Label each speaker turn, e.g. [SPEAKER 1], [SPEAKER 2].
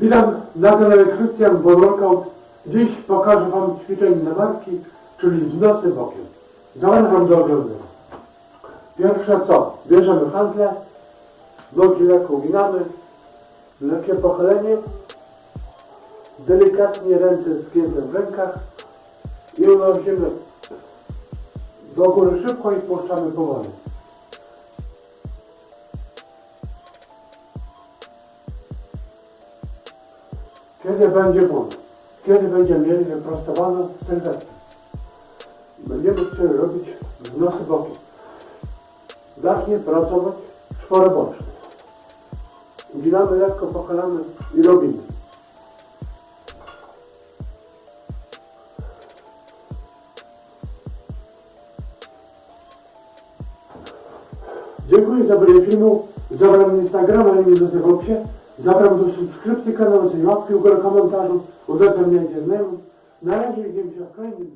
[SPEAKER 1] Witam na kanale Krystian Workout. Dziś pokażę Wam ćwiczenie na barki, czyli wznosy bokiem. Zachęcam do oglądania. Pierwsze co? Bierzemy handlę, nogi lekko uginamy, lekkie pochylenie, delikatnie ręce zgięte w rękach i unosimy do góry szybko i puszczamy powoli. Kiedy będzie ból? Kiedy będziemy mieli wyprostowaną sylwetkę? Będziemy chcieli robić wznosy bokiem. Zacznie pracować czwory boczne. Uginamy lekko, pochylamy i robimy. Dziękuję za obejrzenie filmu. Zabrałem Instagrama, link do w opisie. Завтра буду скрипты канала заниматься, и у кого там уже там не отдельно. На радио идем сейчас крайне